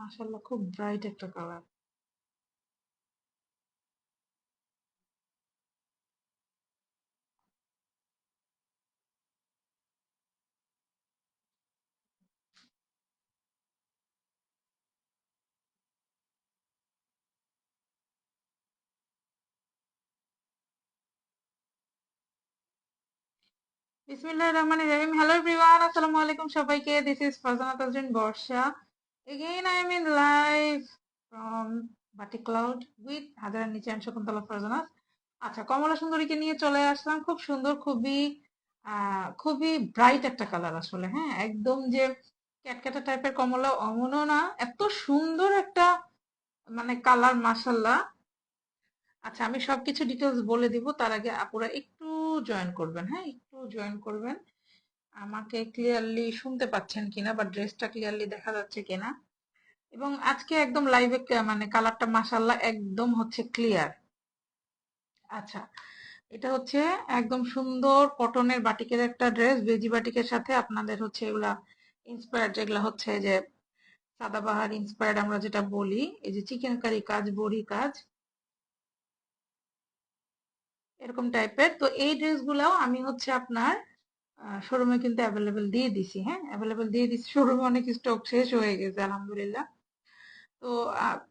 মাশাআল্লাহ খুব ব্রাইট একটা কালার বিসমিল্লাহির রহমানির রহিম। হ্যালো এভরিওয়ান আসসালামু আলাইকুম সবাইকে। This is Farzana Tajrin Barsha again I am in live from বাটি ক্লাউড উইথ হাজারের নিচে আমি শকুন্তলা ফারজানা। আচ্ছা কমলা সুন্দরীকে নিয়ে চলে আসলাম। খুব সুন্দর, খুবই খুবই ব্রাইট একটা কালার আসলে হ্যাঁ? একদম যে ক্যাটক্যাটা টাইপের কমলা অমনও না, এত সুন্দর একটা মানে কালার মাসাল্লাহ আচ্ছা আমি সবকিছু ডিটেলস বলে দিব, তার আগে আপুরা একটু জয়েন করবেন হ্যাঁ? একটু জয়েন করবেন। আমাকে ক্লিয়ারলি শুনতে পাচ্ছেন কিনা বা ড্রেসটা ক্লিয়ারলি দেখা যাচ্ছে কিনা। এবং আজকে একদম লাইভে মানে কালারটা মাসাল্লাহ একদম হচ্ছে ক্লিয়ার আচ্ছা এটা হচ্ছে একদম সুন্দর কটনের বাটিকের একটা ড্রেস বেজি বাটিকের সাথে আপনাদের হচ্ছে এগুলা ইন্সপায়ার্ড যেগুলা হচ্ছে যে সাদাবাহার ইন্সপায়ার্ড আমরা যেটা বলি, এই যে চিকেন কারি কাজ, বড়ি কাজ, এরকম টাইপের তো এই ড্রেসগুলাও আমি হচ্ছে আপনার শোরুমে কিন্তু অ্যাভেলেবেল দিয়ে দিছি হ্যাঁ? অ্যাভেলেবেল দিয়ে দিছি শোরুমে অনেক স্টক শেষ হয়ে গেছে, আলহামদুলিল্লাহ। তো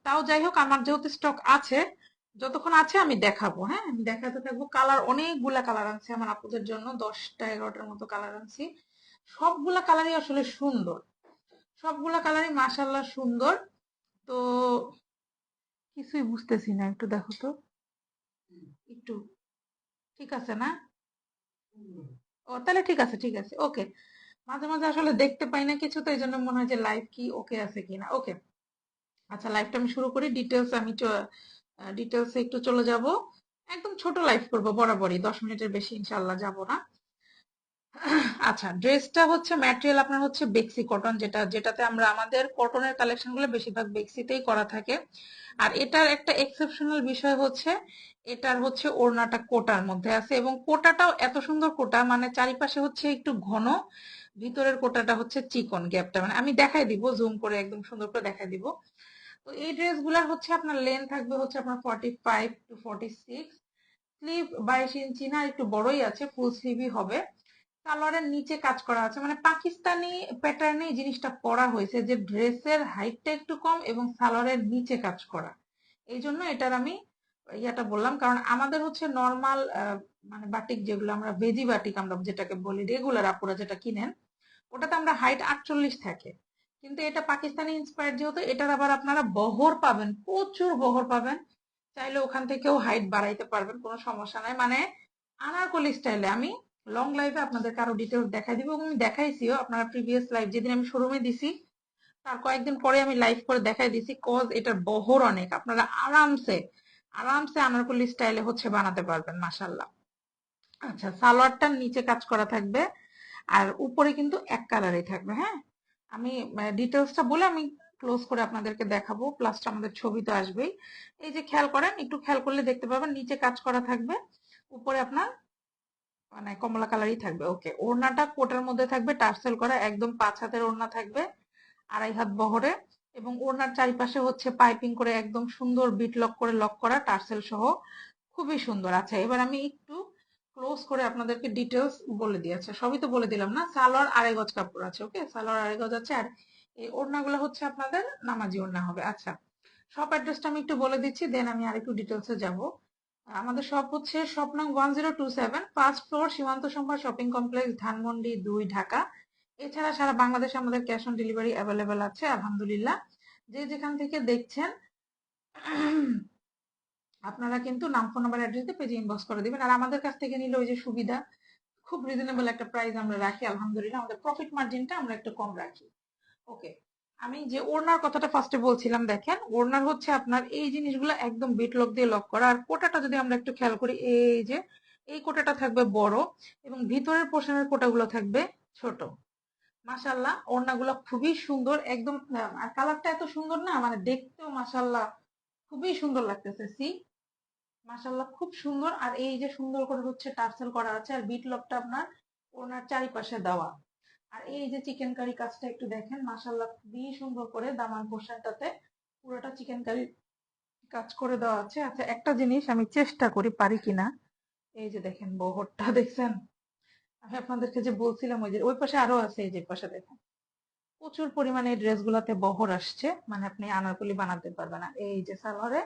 তাও যাই হোক, আমার যেহেতু স্টক আছে, যতক্ষণ আছে আমি দেখাবো হ্যাঁ? আমি দেখাতে থাকব। কালার অনেকগুলা কালার আনছি, আমার আপুদের জন্য দশটা, এগারোটার মতো কালার আনছি। সবগুলা কালারই আসলে সুন্দর। সবগুলা কালারই মাসাল্লাহ সুন্দর। তো, কিছুই বুঝতেছি না, একটু দেখো তো। একটু, ঠিক আছে না? ও, তাহলে ঠিক আছে ঠিক আছে ওকে মাঝে মাঝে আসলে দেখতে পাই না কিছু, তো এই জন্য মনে হয় যে লাইভ কি ওকে আছে কিনা ওকে আচ্ছা লাইভটা আমি শুরু করি ডিটেলস আমি ডিটেলসে একটু চলে যাব। একদম ছোট লাইভ করব, বরাবরই, দশ মিনিটের বেশি ইনশাল্লাহ যাব না। আচ্ছা ড্রেসটা হচ্ছে ম্যাটেরিয়াল আপনার হচ্ছে বেক্সি কটন যেটা, যেটাতে আমরা আমাদের কটনের কালেকশনগুলো বেশিরভাগ বেক্সিতেই করা থাকে। আর এটার একটা এক্সেপশনাল বিষয় হচ্ছে, এটার হচ্ছে ওড়নাটা কোটার মধ্যে আছে এবং কোটাটাও এত সুন্দর কোটা মানে চারিপাশে হচ্ছে একটু ঘন, ভিতরের কোটাটা হচ্ছে চিকন গ্যাপটা মানে আমি দেখাই দিব জুম করে একদম সুন্দর করে দেখাই দিব। তো এই ড্রেসগুলার হচ্ছে আপনার লেন থাকবে হচ্ছে আপনার forty five to forty six sleeve বাইশ ইঞ্চি না, একটু বড়ই আছে ফুল স্লিভই হবে। সালোয়ারের নিচে কাজ করা আছে। মানে পাকিস্তানি প্যাটার্নে এই জিনিসটা পরা হয়েছে যে ড্রেসের হাইটটা একটু কম এবং সালোয়ারের নিচে কাজ করা। এই জন্য এটার আমি ইয়াটা বললাম, কারণ আমাদের হচ্ছে নর্মাল মানে বাটিক যেগুলো আমরা বেজি বাটিক আমরা যেটাকে বলি রেগুলার আপুরা যেটা কিনেন, ওটাতে আমরা হাইট আটচল্লিশ থাকে। কিন্তু এটা পাকিস্তানি ইন্সপায়ার যেহেতু, এটার আবার আপনারা বহর পাবেন, প্রচুর বহর পাবেন। চাইলে ওখান থেকেও হাইট বাড়াইতে পারবেন, কোনো সমস্যা নাই। মানে আনারকলি স্টাইলে আমি লং লাইভে আপনাদেরকে আরও ডিটেলস দেখাই দিব এবং দেখাইছিও আপনারা প্রিভিয়াস লাইভ যেদিন আমি শোরুমে দিছি, তার কয়েকদিন পরে আমি লাইভ করে দেখাই দিছি কজ এটার বহর অনেক। আপনারা আরামসে আরামসে আনারকলি স্টাইলে হচ্ছে বানাতে পারবেন মাসাল্লাহ আচ্ছা সালোয়ারটার নিচে কাজ করা থাকবে আর উপরে কিন্তু এক কালারই থাকবে হ্যাঁ? আমি ডিটেলসটা বলে আমি ক্লোজ করে আপনাদেরকে দেখাবো প্লাসটা আমাদের ছবি তো আসবেই। এই যে খেয়াল করেন, একটু খেয়াল করলে দেখতে পাবেন, নিচে কাজ করা থাকবে, উপরে আপনার মানে কমলা কালারই থাকবে ওকে ওড়নাটা কোটার মধ্যে থাকবে, টার্সেল করা, একদম পাঁচ হাতের ওড়না থাকবে, আড়াই হাত বহরে, এবং ওড়নার চারিপাশে হচ্ছে পাইপিং করে একদম সুন্দর বিট লক করে লক করা, টার্সেল সহ, খুবই সুন্দর। আচ্ছা এবার আমি একটু ক্লোজ করে আপনাদেরকে ডিটেলস বলে দিয়েছে সবই তো বলে দিলাম না, সালোয়ার আড়াই গজ কাপড় আছে ওকে সালোয়ার আড়াই গজ আছে, আর এই ওড়নাগুলো হচ্ছে আপনাদের নামাজি ওড়না হবে। আচ্ছা সব অ্যাড্রেসটা আমি একটু বলে দিচ্ছি দেন আমি আরেকটু ডিটেলসে যাব। আমাদের শপ হচ্ছে Swapno one zero two seven first floor Shimanto Shombhar shopping complex Dhanmondi দুই, ঢাকা। এছাড়া সারা বাংলাদেশে আমাদের ক্যাশ অন ডেলিভারি অ্যাভেলেবেল আছে, আলহামদুলিল্লাহ। যে যেখান থেকে দেখছেন, আপনারা কিন্তু নাম ফোন নাম্বার অ্যাড্রেস দিয়ে পেজে ইনবক্স করে দেবেন। আর আমাদের কাছ থেকে নিলে ওই যে সুবিধা, খুব রিজনেবল একটা প্রাইস আমরা রাখি, আলহামদুলিল্লাহ। আমাদের প্রফিট মার্জিনটা আমরা একটু কম রাখি। ওকে আমি যে ওড়নার কথাটা ফার্স্টে বলছিলাম, দেখেন, ওড়নার হচ্ছে আপনার এই জিনিসগুলো একদম বিট লক দিয়ে লক করা। আর কোটাটা যদি আমরা একটু খেয়াল করি, এই যে, এই কোটাটা থাকবে বড় এবং ভিতরের পোর্শনের কোটাগুলো থাকবে ছোট। মাসাল্লাহ ওড়নাগুলো খুবই সুন্দর, একদম আর কালারটা এত সুন্দর না মানে দেখতেও মাসাল্লাহ খুবই সুন্দর লাগতেছে সি মাসাল্লাহ খুব সুন্দর। আর এই যে সুন্দর করে হচ্ছে টার্সেল করা আছে, আর বিট লকটা আপনার ওনার চারিপাশে দেওয়া। আর এই যে চিকেন কারি কাজটা একটু দেখেন মাসাল্লাহ খুবই সুন্দর করে দামান পোর্শনটাতে পুরোটা চিকেন কারি কাজ করে দেওয়া আছে। আচ্ছা একটা জিনিস আমি চেষ্টা করি, পারি কিনা? এই যে দেখেন বহরটা দেখছেন? আমি আপনাদেরকে যে বলছিলাম, ওই যে, ওই পাশে আরও আছে, এই যে পাশে দেখেন। প্রচুর পরিমাণে এই ড্রেসগুলোতে বহর আসছে মানে আপনি আনারকলি বানাতে পারবেন আর এই যে সালোয়ারে,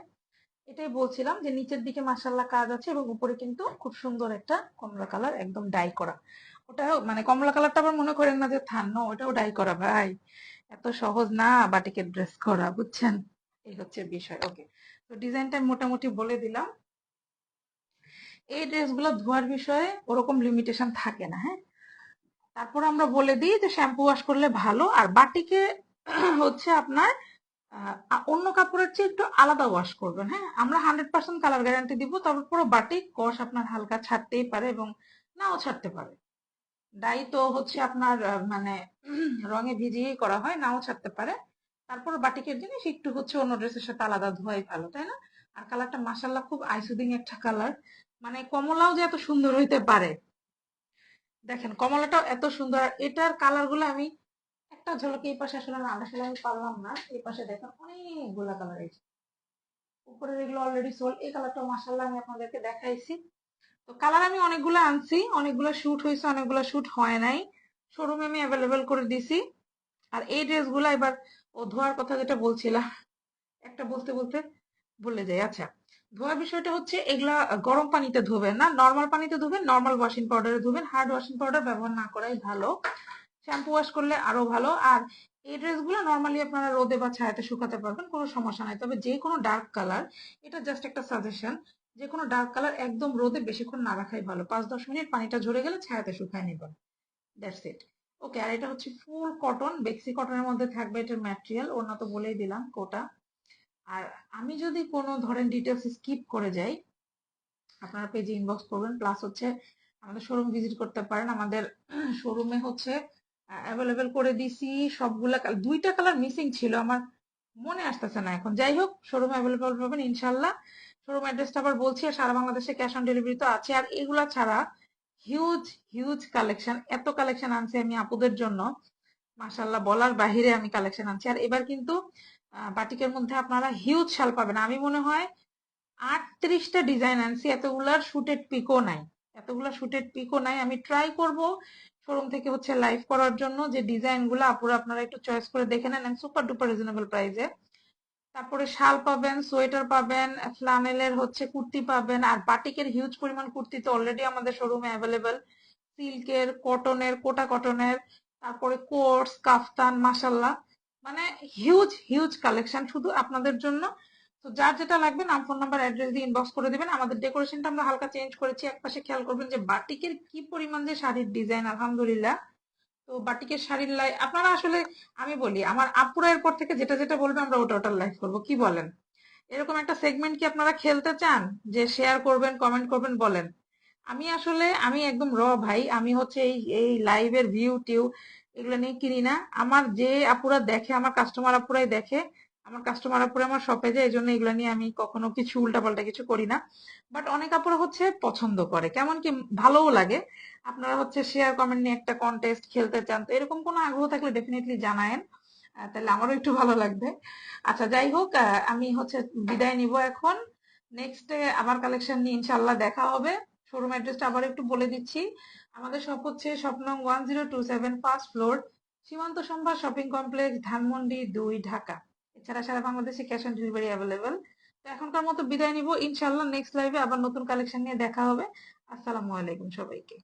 এটাই বলছিলাম যে নিচের দিকে মাসাল্লাহ কাজ আছে এবং উপরে কিন্তু খুব সুন্দর একটা কমলা কালার একদম ডাই করা। ওটা মানে কমলা কালারটা আবার মনে করেন না যে, থান ওটাও ডাই করা, ভাই। এত সহজ না, বাটিকের ড্রেস করা, বুঝছেন? এই হচ্ছে বিষয় ওকে তো ডিজাইনটা মোটামুটি বলে দিলাম। এই ড্রেসগুলো ধোয়ার বিষয়ে ওরকম লিমিটেশন থাকে না হ্যাঁ? তারপর আমরা বলে দিই যে শ্যাম্পু ওয়াশ করলে ভালো, আর বাটিকে হচ্ছে আপনার অন্য কাপড়ের চেয়ে একটু আলাদা ওয়াশ করবেন হ্যাঁ? আমরা হান্ড্রেড পার্সেন্ট কালার গ্যারান্টি দিব, তবে পুরো বাটিক কষ আপনার হালকা ছাড়তেই পারে এবং নাও ছাড়তে পারে। ডাই তো হচ্ছে আপনার মানে রঙে ভিজিয়েই করা হয়, নাও ছাড়তে পারে। তারপর বাটিকের জিনিস একটু হচ্ছে অন্য ড্রেসের সাথে আলাদা ধোয়াই ভালো, তাই না? আর কালারটা মাসাল্লাহ খুব আইসুদিং একটা কালার। মানে কমলাও যে এত সুন্দর হইতে পারে। দেখেন, কমলাটাও এত সুন্দর। এটার কালারগুলো আমি একটা ঝলকে এই পাশে আসলে না আসলে আমি পারলাম না। এই পাশে দেখেন অনেকগুলা কালার আছে উপরের এগুলো অলরেডি সোল এই কালারটা মাসাল্লাহ আমি আপনাদেরকে দেখাইছি। তো কালার আমি অনেকগুলো আনছি, অনেকগুলো শুট হয়েছে, অনেকগুলো শুট হয় নাই। শোরুমে আমি অ্যাভেলেবেল করে দিছি। আর এই ড্রেসগুলো এবার ও ধোয়ার কথা যেটা বলছিলাম, একটা বলতে বলতে বলে যাই। আচ্ছা ধোয়ার বিষয়টা হচ্ছে এগুলা গরম পানিতে ধোবেন না নর্মাল পানিতে ধোবেন নর্মাল ওয়াশিং পাউডারে ধোবেন। হার্ড ওয়াশিং পাউডার ব্যবহার না করাই ভালো। শ্যাম্পু ওয়াশ করলে আরও ভালো। আর এই ড্রেসগুলো নর্মালি আপনারা রোদে বা ছায়াতে শুকাতে পারবেন, কোনো সমস্যা নাই। তবে যে কোনো ডার্ক কালার এটা জাস্ট একটা সাজেশন যে কোনো ডার্ক কালার একদম রোদে বেশিক্ষণ না রাখাই ভালো। পাঁচ দশ মিনিট পানিটা ঝরে গেলে ছায়াতে শুকায় নেবেন দ্যাটস ইট ওকে আর এটা হচ্ছে ফুল কটন বেক্সি কটনের মধ্যে থাকবে এটার ম্যাটেরিয়াল ওনা তো বলেই দিলাম কোটা। আর আমি যদি কোনো ধরেন ডিটেলস স্কিপ করে যাই, আপনারা পেজে ইনবক্স করবেন প্লাস হচ্ছে আমাদের শোরুম ভিজিট করতে পারেন, আমাদের শোরুমে হচ্ছে অ্যাভেলেবেল করে দিছি সবগুলা দুইটা কালার মিসিং ছিল, আমার মনে আসতেছে না এখন। যাই হোক শোরুমে অ্যাভেলেবল পাবেন, ইনশাল্লাহ। শোরুম অ্যাড্রেসটা আবার বলছি, আর সারা বাংলাদেশে ক্যাশ অন ডেলিভারি তো আছে। আর এগুলা ছাড়া হিউজ হিউজ কালেকশন এত কালেকশন আনছি আমি আপুদের জন্য। মাশাল্লাহ বলার বাহিরে আমি কালেকশন আনছি। আর এবার কিন্তু বাটিকের মধ্যে আপনারা হিউজ শাল পাবেন। আমি মনে হয় আটত্রিশটা ডিজাইন আনছি, এতগুলার শুটেড পিকও নাই। এতগুলা শুটেড পিকও নাই। আমি ট্রাই করব শোরুম থেকে হচ্ছে লাইভ করার জন্য যে ডিজাইনগুলো আপুরা আপনারা একটু চয়েস করে দেখে নেন। সুপার ডুপার রিজনেবল প্রাইসে তারপরে শাল পাবেন, সোয়েটার পাবেন, ফ্লানেলের হচ্ছে কুর্তি পাবেন, আর বাটিকের হিউজ পরিমাণ কুর্তি তো অলরেডি আমাদের শোরুমে অ্যাভেলেবেল সিল্কের কটনের কোটা কটনের তারপরে কোর্স কাফতান মাসাল্লাহ মানে হিউজ হিউজ কালেকশন শুধু আপনাদের জন্য। তো যার যেটা লাগবে, নাম ফোন নাম্বার অ্যাড্রেস দিয়ে ইনবক্স করে দিবেন। আমাদের ডেকোরেশনটা আমরা হালকা চেঞ্জ করেছি। একপাশে খেয়াল করবেন যে বাটিকের কি পরিমাণ যে শাড়ির ডিজাইন আলহামদুলিল্লাহ। তো বাটিকের শাড়ির লাই, আপনারা আসলে, আমি বলি, আমার আপুরা এরপর থেকে যেটা যেটা বলবে আমরা ওটা ওটার লাইভ করব। কি বলেন? এরকম একটা সেগমেন্ট কি আপনারা খেলতে চান? যে শেয়ার করবেন কমেন্ট করবেন, বলেন। আমি আসলে, আমি একদম র ভাই, আমি হচ্ছে এই এই লাইভের ভিউ টিউ, এগুলো নিয়ে কিনি না। আমার যে আপুরা দেখে, আমার কাস্টমার আপুরাই দেখে আমার কাস্টমার আপুরা আমার শপে যায় এই জন্য এগুলো নিয়ে আমি কখনো কিছু উল্টাপাল্টা কিছু করি না। বাট অনেক আপুরা হচ্ছে পছন্দ করে, কেমন কি ভালোও লাগে। আপনারা হচ্ছে শেয়ার কমেন্ট নিয়ে একটা কন্টেস্ট খেলতে চান, তো এরকম কোনো আগ্রহ থাকলে ডেফিনেটলি জানায়েন। তাহলে আমারও একটু ভালো লাগবে। আচ্ছা যাই হোক আমি হচ্ছে বিদায় নিব এখন। নেক্সট আবার কালেকশন নিয়ে ইনশাল্লাহ দেখা হবে। শোরুম অ্যাড্রেসটা আবার একটু বলে দিচ্ছি। আমাদের শপ হচ্ছে Swapno one zero two seven first floor Shimanto Shombhar shopping complex Dhanmondi দুই, ঢাকা। এছাড়া সারা বাংলাদেশে ক্যাশ অন ডেলিভারি অ্যাভেলেবেল তো এখনকার মতো বিদায় নিব। ইনশাল্লাহ নেক্সট লাইভে আবার নতুন কালেকশন নিয়ে দেখা হবে। আসসালামু আলাইকুম সবাইকে।